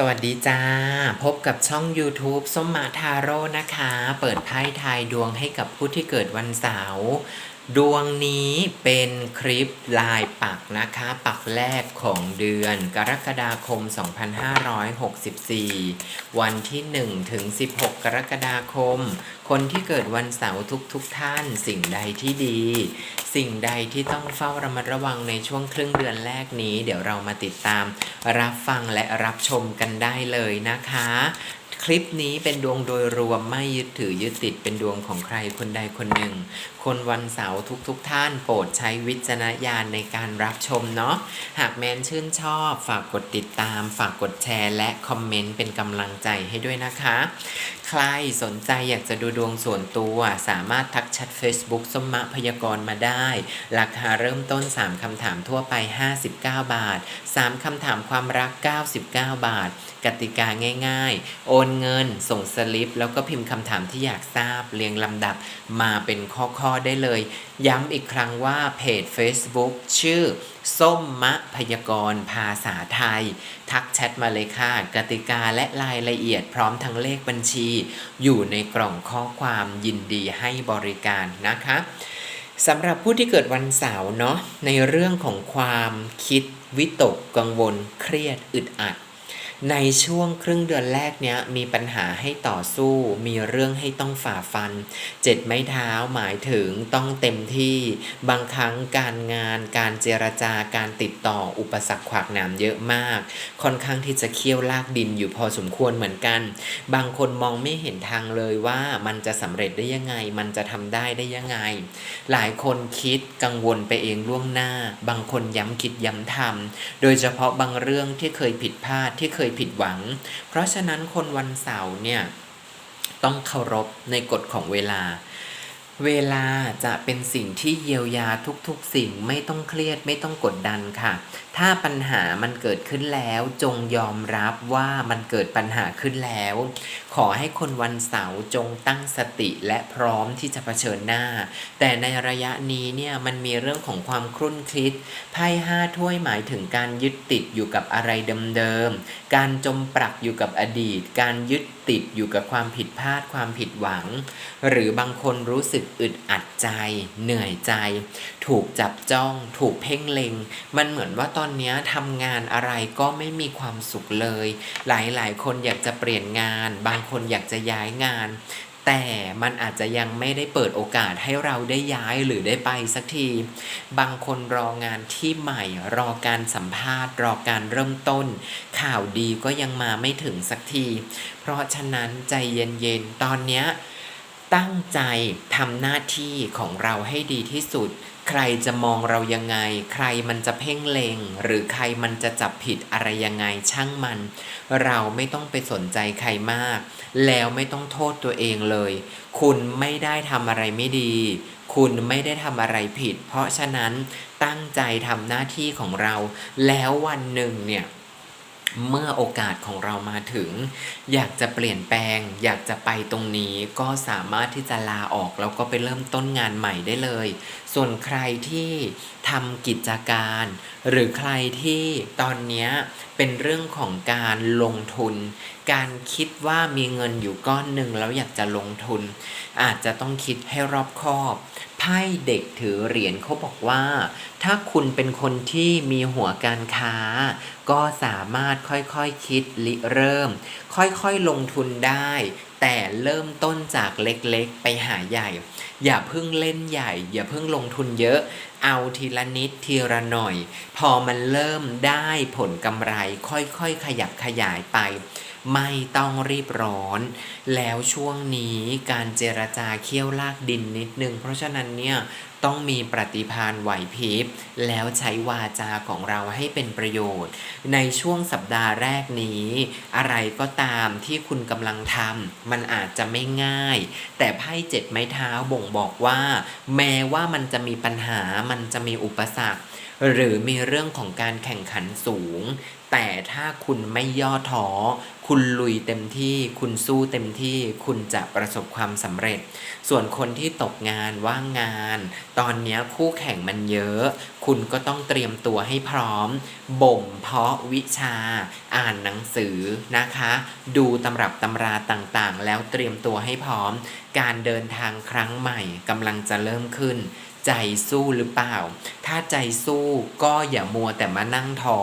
สวัสดีจ้า พบกับช่อง YouTube ส้มมาทาโร่นะคะ เปิดไพ่ทายดวงให้กับผู้ที่เกิดวันเสาร์ ดวงนี้เป็นคลิปลายปักนะคะ ปักแรกของเดือนกรกฎาคม 2564 วันที่ 1 ถึง 16 กรกฎาคม คนที่เกิดวันเสาร์ทุกๆทท่าน สิ่งใดที่ดี สิ่งใดที่ต้องเฝ้าระมัดระวังในช่วงครึ่งเดือนแรกนี้ เดี๋ยวเรามาติดตาม รับฟังและรับชมกันได้เลยนะคะ คลิปนี้เป็นดวงโดยรวมไม่ยึดถือยึดติดเป็นดวงของใครคนใดคนหนึ่ง คนวันเสาร์ทุกๆทท่านโปรดใช้วิจารณญาณในการรับชมเนาะหากแมนชื่นชอบ ฝากกดติดตาม ฝากกดแชร์ และคอมเมนต์เป็นกำลังใจให้ด้วยนะคะ ใครสนใจอยากจะดูดวงส่วนตัว สามารถทักแชท Facebook สมมะพยากรณ์มาได้ ราคาเริ่มต้น 3คำถามทั่วไป 59 บาท 3คำถามความรัก 99 บาท กติกาง่าย ๆ โอนเงิน ส่งสลิป แล้วก็พิมพ์คำถามที่อยากทราบเรียงลำดับมาเป็นข้อๆได้เลย ย้ำอีกครั้งว่าเพจ Facebook ชื่อ ส้มมะพยากรภาษาไทย ทักแชทมาเลยค่ะ กติกาและรายละเอียดพร้อมทั้งเลขบัญชี อยู่ในกล่องข้อความยินดีให้บริการนะคะสำหรับผู้ที่เกิดวันเสาร์เนาะในเรื่องของความคิดวิตกกังวลเครียดอึดอัด ในช่วงครึ่งเดือนแรกเนี้ยมีปัญหาให้ต่อสู้ มีเรื่องให้ต้องฝ่าฟัน เจ็ดไม้เท้าหมายถึงต้องเต็มที่ บางครั้งการงาน การเจรจาการติดต่ออุปสรรคขวากหนามเยอะมาก ค่อนข้างที่จะเคี่ยวลากดินอยู่พอสมควรเหมือนกัน บางคนมองไม่เห็นทางเลยว่ามันจะสำเร็จได้ยังไง มันจะทำได้ได้ยังไง หลายคนคิดกังวลไปเองล่วงหน้า บางคนย้ำคิดย้ำทำโดยเฉพาะบางเรื่องที่เคยผิดพลาดที่เคยผิดหวัง เพราะฉะนั้นคนวันเสาร์เนี่ยต้องเคารพในกฎของเวลา เวลาจะเป็นสิ่งที่เยียวยาทุกๆสิ่งไม่ต้องเครียดไม่ต้องกดดันค่ะ ถ้าปัญหามันเกิดขึ้นแล้วจงยอมรับว่ามันเกิดปัญหาขึ้นแล้ว ขอให้คนวันเสาร์จงตั้งสติและพร้อมที่จะเผชิญหน้า แต่ในระยะนี้เนี่ยมันมีเรื่องของความครุ่นคิดไพ่ห้าถ้วยหมายถึงการยึดติดอยู่กับอะไรเดิมๆการจมปลักอยู่กับอดีต การยึด ติดอยู่กับความผิดพลาดความผิดหวัง หรือบางคนรู้สึกอึดอัดใจ เหนื่อยใจ ถูกจับจ้อง ถูกเพ่งเล็ง มันเหมือนว่าตอนนี้ทำงานอะไรก็ไม่มีความสุขเลย หลายๆ คนอยากจะเปลี่ยนงาน บางคนอยากจะย้ายงาน แต่มันอาจจะยังไม่ได้เปิดโอกาสให้เราได้ย้ายหรือได้ไปสักที บางคนรองานที่ใหม่ รอการสัมภาษณ์ รอการเริ่มต้น ข่าวดีก็ยังมาไม่ถึงสักที เพราะฉะนั้นใจเย็นๆ ตอนเนี้ย ตั้งใจทำหน้าที่ของเราให้ดีที่สุด ใครจะมองเรายังไง ใครมันจะเพ่งเลงหรือใครมันจะจับผิดอะไรยังไงช่างมัน เราไม่ต้องไปสนใจใครมาก แล้วไม่ต้องโทษตัวเองเลย คุณไม่ได้ทำอะไรไม่ดี คุณไม่ได้ทำอะไรผิด เพราะฉะนั้นตั้งใจทำหน้าที่ของเรา แล้ววันหนึ่งเนี่ย เมื่อโอกาสของเรามาถึง อยากจะเปลี่ยนแปลง อยากจะไปตรงนี้ก็สามารถที่จะลาออกแล้วก็ไปเริ่มต้นงานใหม่ได้เลย ส่วนใครที่ทำกิจการ หรือใครที่ตอนนี้เป็นเรื่องของการลงทุน การคิดว่ามีเงินอยู่ก้อนหนึ่งแล้วอยากจะลงทุน อาจจะต้องคิดให้รอบคอบ ไพ่เด็กถือเหรียญเขาบอกว่า ถ้าคุณเป็นคนที่มีหัวการค้า ก็สามารถค่อยๆคคิดริเริ่ม ค่อยๆลงทุนได้ แต่เริ่มต้นจากเล็กๆ ไปหาใหญ่ อย่าเพิ่งเล่นใหญ่ อย่าเพิ่งลงทุนเยอะ เอาทีละนิดทีละหน่อย พอมันเริ่มได้ผลกำไร ค่อยๆขยับขยายไป ไม่ต้องรีบร้อน แล้วช่วงนี้การเจรจาเคี่ยวลากดินนิดนึง เพราะฉะนั้นเนี่ยต้องมีปฏิภาณไหวพริบแล้วใช้วาจาของเราให้เป็นประโยชน์ ในช่วงสัปดาห์แรกนี้ อะไรก็ตามที่คุณกำลังทำมันอาจจะไม่ง่าย แต่ไพ่เจ็ดไม้เท้าบ่งบอกว่า แม้ว่ามันจะมีปัญหามันจะมีอุปสรรคหรือมีเรื่องของการแข่งขันสูง แต่ถ้าคุณไม่ย่อท้อ คุณลุยเต็มที่ คุณสู้เต็มที่ คุณจะประสบความสำเร็จ ส่วนคนที่ตกงานว่างงาน ตอนนี้คู่แข่งมันเยอะ คุณก็ต้องเตรียมตัวให้พร้อม บ่มเพาะวิชา อ่านหนังสือนะคะ ดูตำรับตำราต่างๆ แล้วเตรียมตัวให้พร้อม การเดินทางครั้งใหม่กำลังจะเริ่มขึ้น ใจสู้หรือเปล่า ถ้าใจสู้ก็อย่ามัวแต่มานั่งท้อ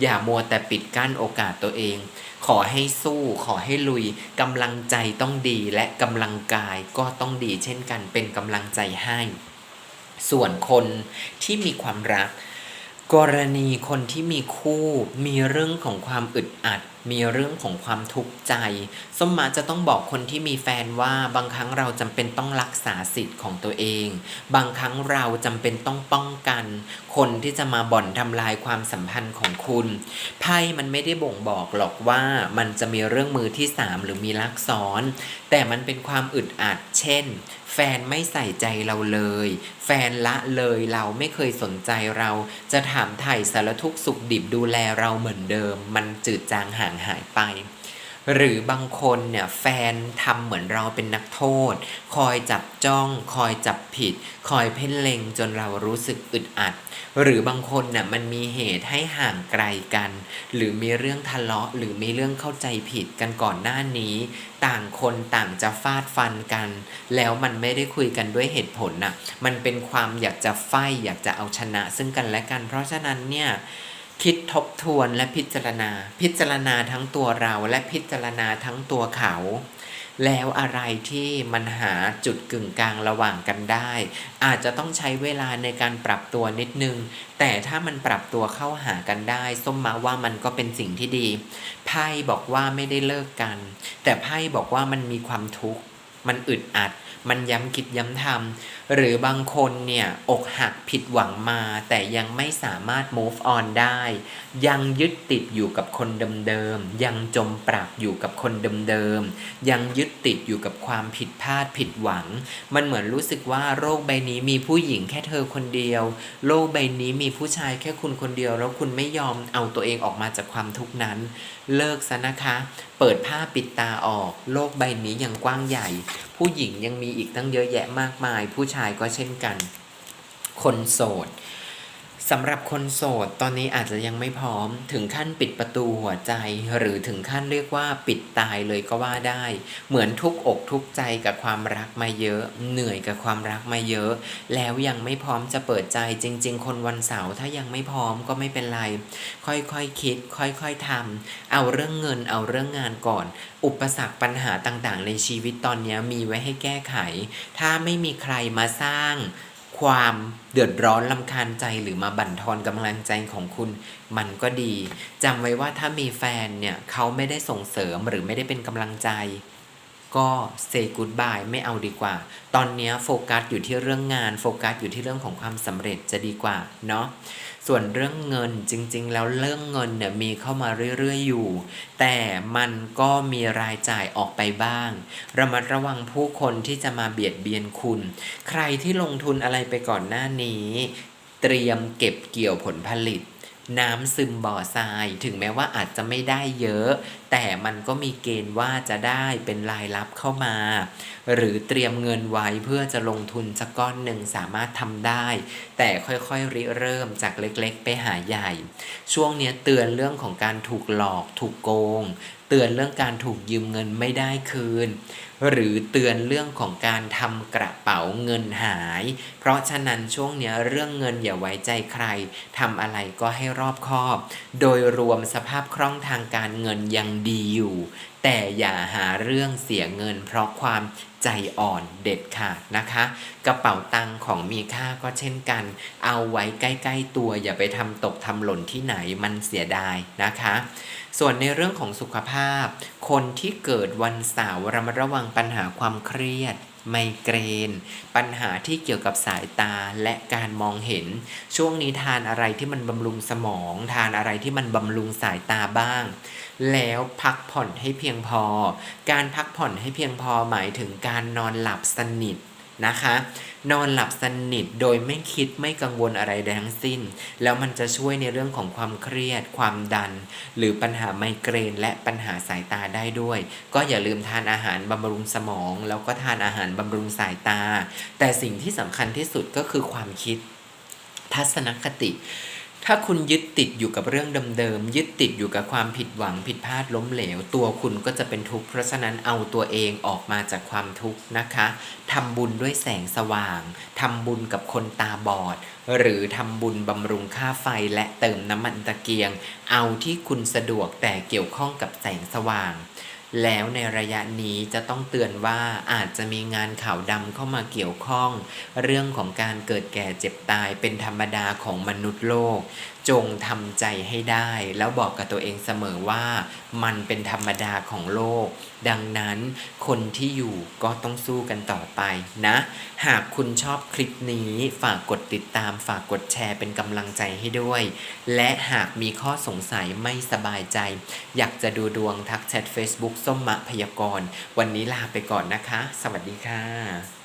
อย่ามัวแต่ปิดกั้นโอกาสตัวเอง ขอให้สู้ขอให้ลุยกำลังใจต้องดีและกำลังกายก็ต้องดีเช่นกันเป็นกำลังใจให้ ส่วนคนที่มีความรักกรณีคนที่มีคู่มีเรื่องของความอึดอัด มีเรื่องของความทุกข์ใจ ส้มมาจะต้องบอกคนที่มีแฟนว่าบางครั้งเราจำเป็นต้องรักษาสิทธิ์ของตัวเอง บางครั้งเราจำเป็นต้องป้องกัน คนที่จะมาบ่อนทำลายความสัมพันธ์ของคุณ ไพ่มันไม่ได้บ่งบอกหรอกว่ามันจะมีเรื่องมือที่สามหรือมีลักซ้อน แต่มันเป็นความอึดอัดเช่นแฟนไม่ใส่ใจเราเลย แฟนละเลยเราไม่เคยสนใจเรา จะถามไถ่สารทุกข์สุขดิบดูแลเราเหมือนเดิม มันจืดจางห่างหายไป หรือบางคนเนี่ยแฟนทำเหมือนเราเป็นนักโทษ คอยจับจ้อง คอยจับผิด คอยเพ่นเล็งจนเรารู้สึกอึดอัด หรือบางคนน่ะมันมีเหตุให้ห่างไกลกัน หรือมีเรื่องทะเลาะ หรือมีเรื่องเข้าใจผิดกันก่อนหน้านี้ ต่างคนต่างจะฟาดฟันกัน แล้วมันไม่ได้คุยกันด้วยเหตุผลน่ะมันเป็นความอยากจะไฟอยากจะเอาชนะซึ่งกันและกัน เพราะฉะนั้นเนี่ย คิดทบทวนและพิจารณา พิจารณาทั้งตัวเราและพิจารณาทั้งตัวเขา แล้วอะไรที่มันหาจุดกึ่งกลางระหว่างกันได้ อาจจะต้องใช้เวลาในการปรับตัวนิดนึง แต่ถ้ามันปรับตัวเข้าหากันได้ ส้มมาว่ามันก็เป็นสิ่งที่ดี ไพ่บอกว่าไม่ได้เลิกกัน แต่ไพ่บอกว่ามันมีความทุกข์ มันอึดอัด มันย้ำคิดย้ำทำหรือบางคนเนี่ยอกหักผิดหวังมา แต่ยังไม่สามารถ move on ได้ ยังยึดติดอยู่กับคนเดิมๆยังจมปลักอยู่กับคนเดิมๆยังยึดติดอยู่กับความผิดพลาดผิดหวัง มันเหมือนรู้สึกว่าโลกใบนี้มีผู้หญิงแค่เธอคนเดียว โลกใบนี้มีผู้ชายแค่คุณคนเดียว แล้วคุณไม่ยอมเอาตัวเองออกมาจากความทุกข์นั้น เลิกซะนะคะ เปิดผ้าปิดตาออก โลกใบนี้ยังกว้างใหญ่ผู้หญิงยังมีอีกตั้งเยอะแยะมากมาย ผู้ชายก็เช่นกัน คนโสด สำหรับคนโสดตอนนี้อาจจะยังไม่พร้อม ถึงขั้นปิดประตูหัวใจ หรือถึงขั้นเรียกว่าปิดตายเลยก็ว่าได้ เหมือนทุกอกทุกใจกับความรักมาเยอะ เหนื่อยกับความรักมาเยอะ แล้วยังไม่พร้อมจะเปิดใจจริง ๆ คนวันเสาร์ถ้ายังไม่พร้อมก็ไม่เป็นไร ค่อยๆคคิด ค่อยๆทำเอาเรื่องเงินเอาเรื่องงานก่อน อุปสรรคปัญหาต่างๆ ในชีวิตตอนนี้มีไว้ให้แก้ไข ถ้าไม่มีใครมาสร้าง ความเดือดร้อนลำคาญใจหรือมาบั่นทอนกำลังใจของคุณ มันก็ดีจำไว้ว่าถ้ามีแฟนเนี่ยเขาไม่ได้ส่งเสริมหรือไม่ได้เป็นกำลังใจ ก็เซ y goodbye ไม่เอาดีกว่า ตอนนี้โฟกัสอยู่ที่เรื่องงาน โฟกัสอยู่ที่เรื่องของความสำเร็จจะดีกว่าเนาะส่วนเรื่องเงินจริง ๆ แล้วเรื่องเงินเนี่ยมีเข้ามาเรื่อย ๆ อยู่ แต่มันก็มีรายจ่ายออกไปบ้าง ระมัดระวังผู้คนที่จะมาเบียดเบียนคุณ ใครที่ลงทุนอะไรไปก่อนหน้านี้ เตรียมเก็บเกี่ยวผลผลิต น้ำซึมบ่อทราย ถึงแม้ว่าอาจจะไม่ได้เยอะ แต่มันก็มีเกณฑ์ว่าจะได้เป็นรายรับเข้ามา หรือเตรียมเงินไว้เพื่อจะลงทุนสักก้อนหนึ่งสามารถทำได้ แต่ค่อยๆริเริ่มจากเล็กๆ ไปหาใหญ่ ช่วงนี้เตือนเรื่องของการถูกหลอกถูกโกง เตือนเรื่องการถูกยืมเงินไม่ได้คืน หรือเตือนเรื่องของการทำกระเป๋าเงินหาย เพราะฉะนั้นช่วงเนี้ยเรื่องเงินอย่าไว้ใจใครทำอะไรก็ให้รอบคอบ โดยรวมสภาพคล่องทางการเงินยังดีอยู่ แต่อย่าหาเรื่องเสียเงิน เพราะความใจอ่อนเด็ดขาดนะคะ กระเป๋าตังค์ของมีค่าก็เช่นกัน เอาไว้ใกล้ ๆ ตัวอย่าไปทำตกทำหล่นที่ไหนมันเสียดายนะคะ ส่วนในเรื่องของสุขภาพ คนที่เกิดวันเสาร์ระมัดระวังปัญหาความเครียด ไมเกรน ปัญหาที่เกี่ยวกับสายตาและการมองเห็น ช่วงนี้ทานอะไรที่มันบำรุงสมอง ทานอะไรที่มันบำรุงสายตาบ้าง แล้วพักผ่อนให้เพียงพอ การพักผ่อนให้เพียงพอหมายถึงการนอนหลับสนิท นะคะ นอนหลับสนิทโดยไม่คิดไม่กังวลอะไรใดทั้งสิ้น แล้วมันจะช่วยในเรื่องของความเครียด ความดัน หรือปัญหาไมเกรน และปัญหาสายตาได้ด้วย ก็อย่าลืมทานอาหารบำรุงสมอง แล้วก็ทานอาหารบำรุงสายตา แต่สิ่งที่สำคัญที่สุดก็คือความคิด ทัศนคติ ถ้าคุณยึดติดอยู่กับเรื่องเดิมๆยึดติดอยู่กับความผิดหวังผิดพลาดล้มเหลว ตัวคุณก็จะเป็นทุกข์เพราะฉะนั้นเอาตัวเองออกมาจากความทุกข์นะคะทำบุญด้วยแสงสว่างทำบุญกับคนตาบอด หรือทำบุญบำรุงค่าไฟและเติมน้ำมันตะเกียง เอาที่คุณสะดวกแต่เกี่ยวข้องกับแสงสว่าง แล้วในระยะนี้จะต้องเตือนว่าอาจจะมีงานข่าวดำเข้ามาเกี่ยวข้อง เรื่องของการเกิดแก่เจ็บตายเป็นธรรมดาของมนุษย์โลก จงทำใจให้ได้ แล้วบอกกับตัวเองเสมอว่ามันเป็นธรรมดาของโลก ดังนั้นคนที่อยู่ก็ต้องสู้กันต่อไปนะ หากคุณชอบคลิปนี้ฝากกดติดตามฝากกดแชร์เป็นกำลังใจให้ด้วย และหากมีข้อสงสัยไม่สบายใจ อยากจะดูดวงทักแชท Facebook ส้มมะพยากรณ์วันนี้ลาไปก่อนนะคะ สวัสดีค่ะ